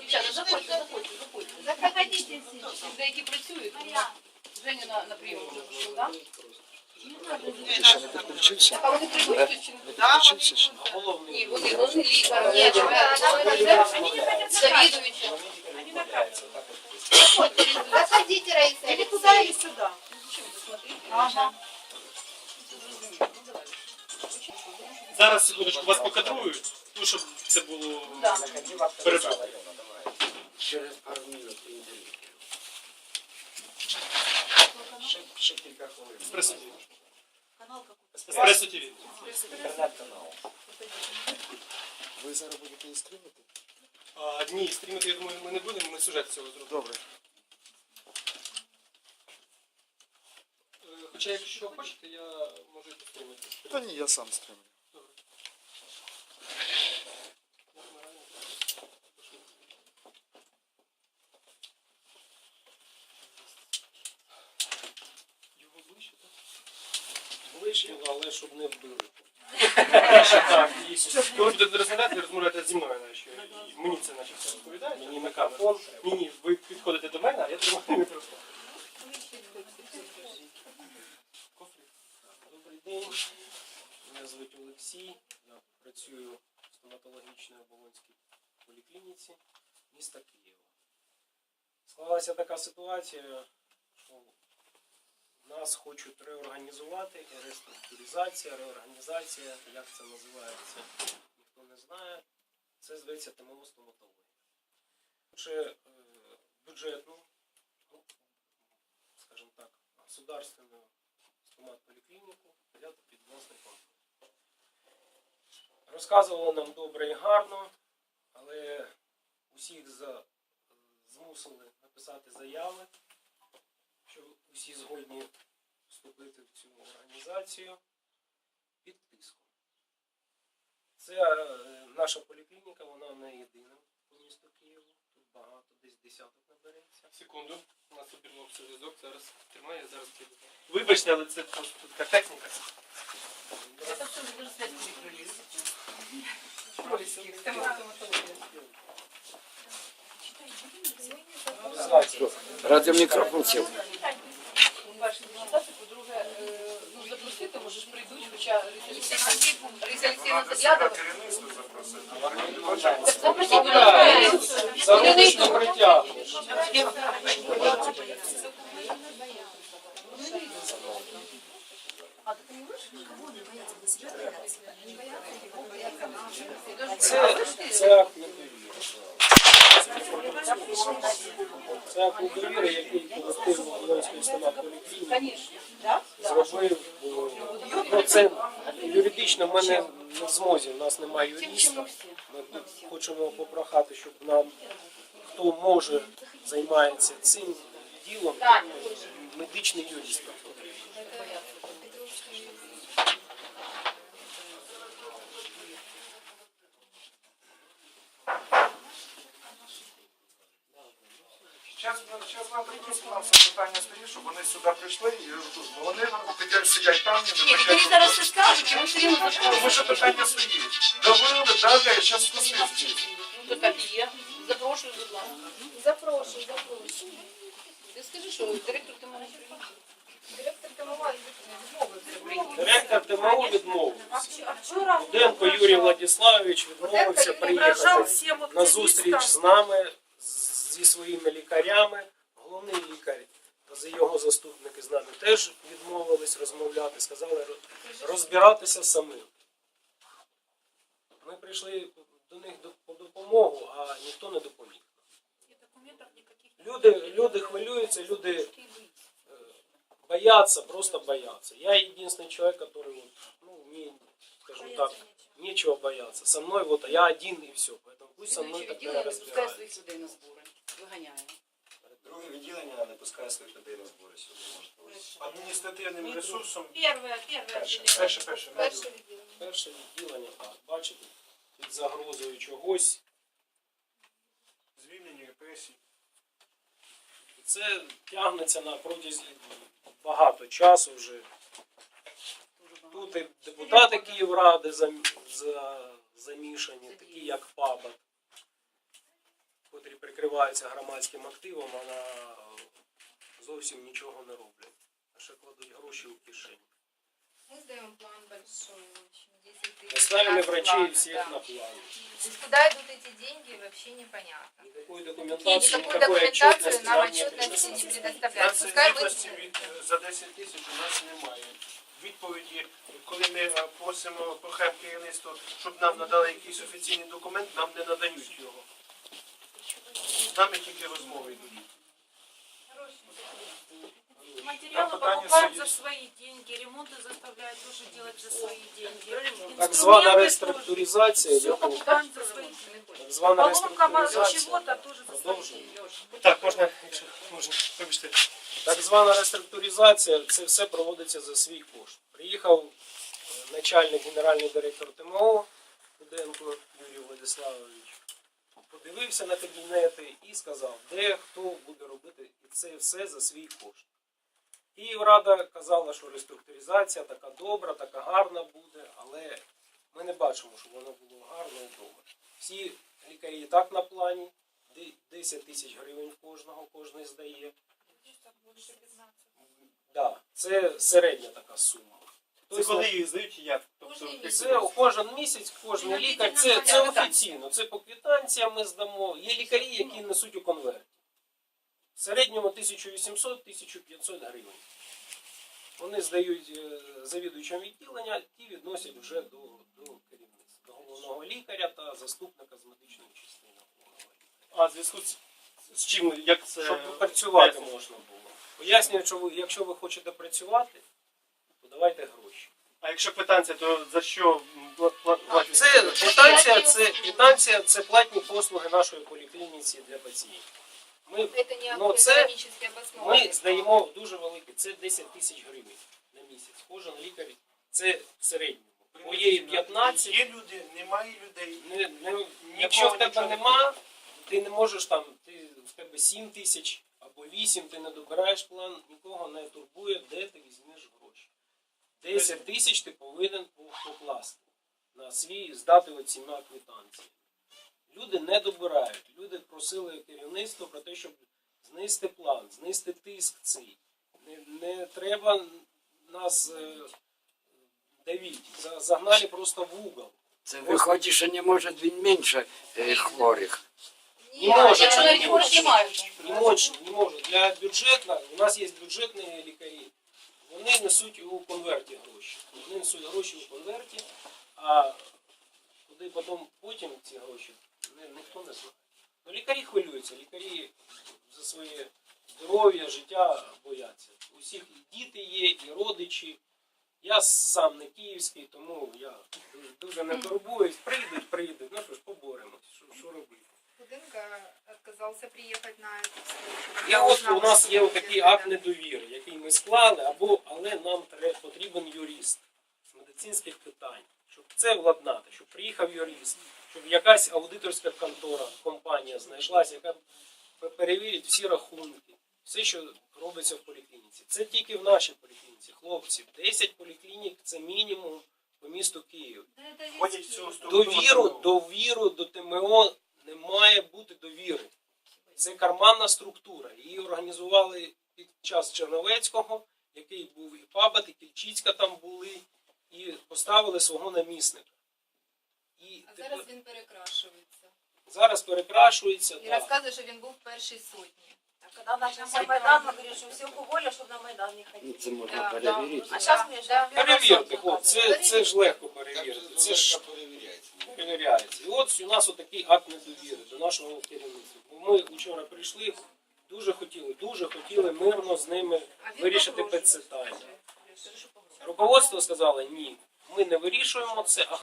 Дівчата, заходьте, заходьте, заходьте. Заходите Деякі працюють. Женя на, на прийом пішов, так? А вони прийдуть чи не Не підключився ще? Ні. Заходите, Раиса. Или туда, или сюда. Ага. Зараз секундочку вас покадрують, ну щоб це було перебито. Через пару минут інтерв'ю. Ще, ще кілька хвилин. Еспресо ТВ. Канал какой? Еспресо ТВ. Інтернет-канал. Ви зараз будете і стрімити? А, ні, стрімити, я думаю, ми не будемо, ми сюжет цього зробимо. Добре. Е, Хоча, якщо хочете, я можу і пострімити. Та ні, я сам стрімлю. Його ближче, так? Ближче, але щоб не вбили. Так. І коли будете розмовляти, зі мною, наче. І мені це наче все розповідає, мені на камеру. Ні, ні, ви підходите до мене, а я тримаю мікрофон. Добрий день. Мене звуть Олексій. Я працюю в стоматологічній оболонській поліклініці міста Києва. Склалася така ситуація, що нас хочуть реорганізувати, реструктуризація, реорганізація, як це називається, ніхто не знає. Це зветься ТМО стоматологія. Отже, бюджетну, ну, скажімо так, государственну стомат-поліклініку взяти під власний контроль. Розказували нам добре і гарно, але усіх за, змусили написати заяви, що усі згодні вступити в цю організацію під тиском. Це е, наша поліклініка, вона не єдина по місту Києву. Тут багато, десь десяток набереться. Секунду, у нас обірвався зв'язок, зараз тримаю, зараз піду. Вибачте, але це просто така техніка. Це все стоматологія. Організація. Радіомікрофон сів. Перше, депутати, по-друге, е, ну, запросити, може ж прийдуть, хоча Лариса Заглядала. Так запросіть, будь ласка. Зарубіжно притягнуть. Це, це акт недовіри. Це акт недовіри, який колектив Волинської зробив. е, Ну, це юридично ми не, в змозі, у нас немає юриста. Ми хочемо попрохати, щоб нам, хто може, займається цим ділом, медичний юрист. Зараз, нам просто нам це питання стоїть, щоб вони сюди прийшли і вони тепер сидять там, і не Ні, вони зараз все скажуть, ми все рівно Тому що питання стоїть. Давили, далі, зараз спустили здесь. Ну, так і є. Запрошую, будь ласка. Запрошую, запрошую. Ти скажи, що директор ти мене. Директор Томовой Відмовився. Директор ТМО відмовився. Юрій Владиславович відмовився приїхати на зустріч з нами, зі своїми лікарями. Головний лікар та його заступники з нами теж відмовились розмовляти, сказали роз- розбиратися самим. Ми прийшли до них до- по допомогу, а ніхто не допоміг. И документов никаких нет. Люди, люди хвилюються, люди э, боятся, просто боятся. Я единственный человек, который, вот, ну, не, скажем так, Бояться нечего. нечего бояться. Со мной вот, а я один и все. Поэтому пусть со мной Слідуюче тогда відділення не пускає Виганяє. Друге відділення не пускає своїх людей на збори сюди. Можете ось. Адміністративним ресурсом. Первое, первое отделение. Перше, перше. Перше відділення. Перше відділення, так, бачите, під загрозою чогось. Звільнення репресій. Це тягнеться на протязі багато часу вже. Тут і депутати Київради зам- за- замішані, такі як Пабат, котрі прикриваються громадським активом, а на зовсім нічого не роблять. А ще кладуть гроші у кишені. Мы сдаем план большой, очень, 10 тысяч. Поставили раз врачей плана, всех да. на план. То есть Куда идут эти деньги, вообще непонятно. Никакой И документации, никакую никакой документацию отчетности нам нам не отчетности не предоставили. предоставляют. Нас Пускай звітності вы... від за 10 тисяч у нас немає. Відповіді, коли ми е, просимо прохаємо керівництво, щоб нам надали якийсь офіційний документ, нам не надають його. З нами тільки розмови йдуть. Материалы питание покупают стоит. за свои деньги, ремонты заставляют тоже делать за свои деньги. Так звана Инструменты реструктуризація, Все яку покупаем за свои деньги. так звана Поломка реструктуризація. чего-то тоже за свои Продовжує. деньги. Так, можна, якщо можна, вибачте. Так звана реструктуризація, це все проводиться за свій кошт. Приїхав е, начальник генеральний директор ТМО Руденко Юрій Владиславович, подивився на кабінети і сказав, де хто буде робити і це все за свій кошт. Київрада казала, що реструктуризація така добра, така гарна буде, але ми не бачимо, щоб воно було гарно і добре. Всі лікарі і так на плані, 10 тисяч гривень кожного, кожен здає. Да, це середня така сума. Це Хтось коли її здають, чи як? Тобто, це кожен місяць, кожен лікар, це, це офіційно, це по квитанціям ми здамо. Є лікарі, які несуть у конверті. В середньому 1800-1500 гривень. Вони здають е, завідуючим відділення, ті відносять вже до, до керівництва, до головного лікаря та заступника з медичної частини головного лікаря. А в зв'язку з, з чим, як це... Щоб працювати можна було. Пояснюю, що ви, якщо ви хочете працювати, то давайте гроші. А якщо питання, то за що м, пла- пла- платять? Це квитанція, це квитанція, це платні послуги нашої поліклініці для пацієнтів. Ми, не Ну, це обосновано. ми здаємо дуже велике, це 10 тисяч гривень на місяць. Кожен лікар це в середньому. Бо є 15, Є люди, немає людей. не, не, якщо в тебе нема, ти не можеш там, ти, в тебе 7 тисяч або 8, ти не добираєш план, нікого не турбує, де ти. 10 тисяч ти повинен покласти на свій, здати оціна квитанції. Люди не добирають. Люди просили керівництво про те, щоб знести план, знести тиск цей. Не, не треба нас е, давити. Загнали просто в угол. Це виходить, що не може він менше е, хворих. Не може, Якщо не навіть може. Не може, не може. Для бюджетна, у нас є бюджетні лікарі, вони несуть у конверті гроші. Вони несуть гроші у конверті, а куди потім потім ці гроші, ніхто не знає. Ну, лікарі хвилюються, лікарі за своє здоров'я, життя бояться. У всіх і діти є, і родичі. Я сам не київський, тому я дуже, не турбуюсь. Прийдуть, прийдуть. Ну що ж, поборемось. Що, що робити? Будинка отказался приехать на встречу. Я от у нас є такий акт недовіри, склали, або, але нам треба, потрібен юрист з медицинських питань, щоб це владнати, щоб приїхав юрист, щоб якась аудиторська контора, компанія знайшлася, яка перевірить всі рахунки, все, що робиться в поліклініці. Це тільки в нашій поліклініці. Хлопці, 10 поліклінік це мінімум по місту Київ. Довіру, довіру до ТМО не має бути довіри. Це карманна структура. Її організували під час Черновецького, який був і Пабат, і Кільчицька там були, і поставили свого намісника. І А тепер, зараз він перекрашується. зараз перекрашується. І да. розказує, що він був в першій сотні. А когда начался Майдан, мы говорили, что всех уволят, чтобы на Майдан не Ну, ходить. Це можна Да, перевірити. А сейчас мы Да. Перевірте, хлопці, це, це ж легко перевірити. Це ж перевіряється. І от у нас отакий акт недовіри до нашого керівництва. Бо ми вчора прийшли, дуже хотіли, дуже хотіли мирно з ними вирішити питання. Руководство сказало, ні, ми не вирішуємо це, а